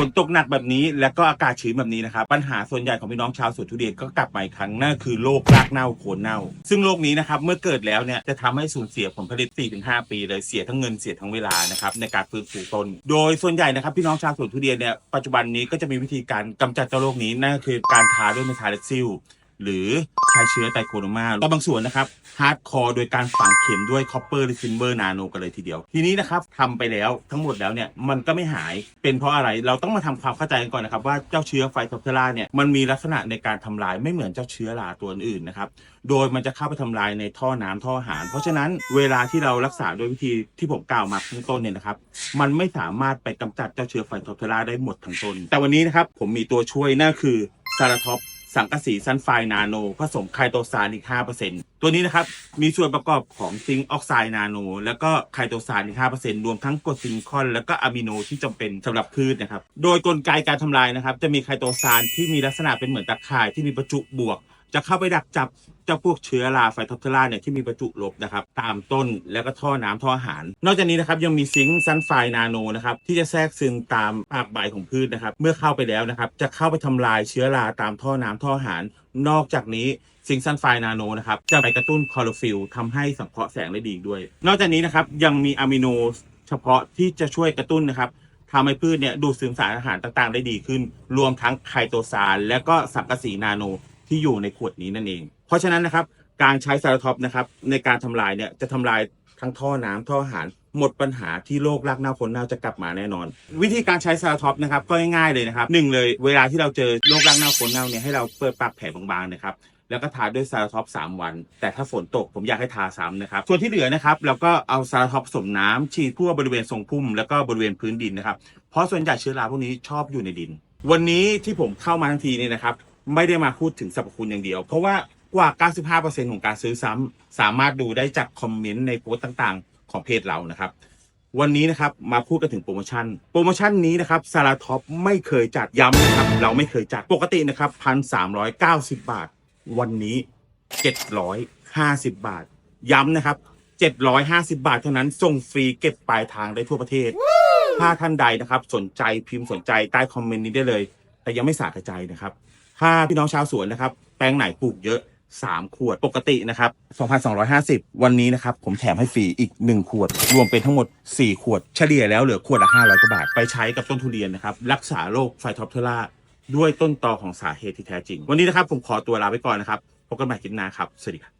ฝนตกหนักแบบนี้ และก็อากาศชื้นแบบนี้นะครับปัญหาส่วนใหญ่ของพี่น้องชาวสวนทุเรียนก็กลับมาอีกครั้งนั่นคือโรครากเน่าโคนเน่า ซึ่งโรคนี้นะครับเมื่อเกิดแล้วเนี่ยจะทำให้สูญเสียผลผลิต 4-5 ปีเลยเสียทั้งเงินเสียทั้งเวลานะครับในการฟื้นฟูต้น โดยส่วนใหญ่นะครับพี่น้องชาวสวนทุเรียนเนี่ยปัจจุบันนี้ก็จะมีวิธีการกำจัดเจ้าโรคนี้นั่นคือการทาด้วยเมทาเลซิล หรือใช้เชื้อไตโคโนมาและบางส่วนนะครับฮาร์ดคอร์โดยการฝังเข็มด้วยคอปเปอร์หรือซิลเวอร์นาโนกันเลยทีเดียว ทีนี้นะครับทำไปแล้วทั้งหมดแล้วเนี่ยมันก็ไม่หายเป็นเพราะอะไรเราต้องมาทำความเข้าใจกันก่อนนะครับว่าเจ้าเชื้อไฟโทปเทอราเนี่ยมันมีลักษณะในการทำลายไม่เหมือนเจ้าเชื้อราตัวอื่นนะครับโดยมันจะเข้าไปทำลายในท่อน้ำท่ออาหาร เพราะฉะนั้นเวลาที่เรารักษาโดยวิธีที่ผมกล่าวมาข้างต้นเนี่ยนะครับมันไม่สามารถไปกำจัดเจ้าเชื้อไฟโทปเทอราได้หมดทั้งต้นแต่วันนี้นะครับผมมีตัวช่วยนั่นคือซาราท็อป สังกะสีซันไฟนาโน ผสมไคโตซานอีก 5%ตัวนี้นะครับ มีส่วนประกอบของซิงค์ออกไซด์นาโน แล้วก็ไคโตซานอีก 5%รวมทั้งกรดซิลิคอน แล้วก็อะมิโนที่จำเป็นสำหรับพืชนะครับ โดยกลไกการทำลายนะครับ จะมีไคโตซานที่มีลักษณะเป็นเหมือนตะข่ายที่มีประจุบวก จะเข้าไปดักจับเจ้าพวกเชื้อราไฟทอปเทอราเนี่ยที่มีประจุลบนะครับตามต้นแล้วก็ท่อน้ำท่ออาหาร นอกจากนี้นะครับยังมีซิงค์ซันไฟนาโนนะครับที่จะแทรกซึมตามปากใบของพืชนะครับ เมื่อเข้าไปแล้วนะครับ จะเข้าไปทำลายเชื้อราตามท่อน้ำท่ออาหาร นอกจากนี้ซิงค์ซันไฟนาโนนะครับจะไปกระตุ้นคลอโรฟิลทำให้สังเคราะห์แสงได้ดีด้วย นอกจากนี้นะครับยังมีอะมิโนเฉพาะที่จะช่วยกระตุ้นนะครับทำให้พืชเนี่ยดูดซึมสารอาหารต่างๆ ได้ดีขึ้น รวมทั้งไคโตซานและก็สังกะสีนาโน ที่อยู่ในขวดนี้นั่นเอง เพราะฉะนั้นนะครับ การใช้ซาราท็อปนะครับในการทำลายเนี่ยจะทำลายทั้งท่อน้ำท่ออาหารหมดปัญหาที่โรครากเน่าคนเน่าจะกลับมาแน่นอน วิธีการใช้ซาราท็อปนะครับก็ง่ายๆเลยนะครับหนึ่งเลยเวลาที่เราเจอโรครากเน่าคนเน่าเนี่ยให้เราเปิดปากแผลบางๆนะครับแล้วก็ทาด้วยซาราท็อป3 วัน แต่ถ้าฝนตกผมอยากให้ทาซ้ำนะครับ ส่วนที่เหลือนะครับเราก็เอาซาราท็อปผสมน้ำฉีดทั่วบริเวณทรงพุ่มแล้วก็บริเวณพื้นดินนะครับเพราะส่วนใหญ่เชื้อราพวกนี้ชอบอยู่ในดิน วันนี้ที่ผมเข้ามาทั้งทีนี่นะครับ ไม่ได้มาพูดถึงสรรพคุณอย่างเดียว เพราะว่ากว่า 95%ของการซื้อซ้ำสามารถดูได้จากคอมเมนต์ในโพสต์ต่างๆ ของเพจเรานะครับ วันนี้นะครับมาพูดกันถึงโปรโมชั่น โปรโมชั่นนี้นะครับซาราท็อปไม่เคยจัดย้ำนะครับ เราไม่เคยจัดปกตินะครับพันสามร้อยเก้าสิบบาท วันนี้เจ็ดร้อยห้าสิบบาท ย้ำนะครับเจ็ดร้อยห้าสิบาทเท่านั้นส่งฟรีเก็บปลายทางได้ทั่วประเทศ ถ้าท่านใดนะครับ สนใจพิมพ์สนใจใต้คอมเมนต์นี้ได้เลย แต่ยังไม่สาธใจนะครับ ถ้าพี่น้องชาวสวนนะครับ แปลงไหนปลูกเยอะ 3 ขวดปกตินะครับ 2,250 วันนี้นะครับ ผมแถมให้ฟรีอีก 1 ขวด รวมเป็นทั้งหมด 4 ขวด เฉลี่ยแล้วเหลือขวดละ 500กว่าบาท ไปใช้กับต้นทุเรียนนะครับ รักษาโรคไฟท็อปเทอร่าด้วยต้นตอของสาเหตุที่แท้จริง วันนี้นะครับผมขอตัวลาไปก่อนนะครับพบกันใหม่คลิปหน้าครับ สวัสดีครับ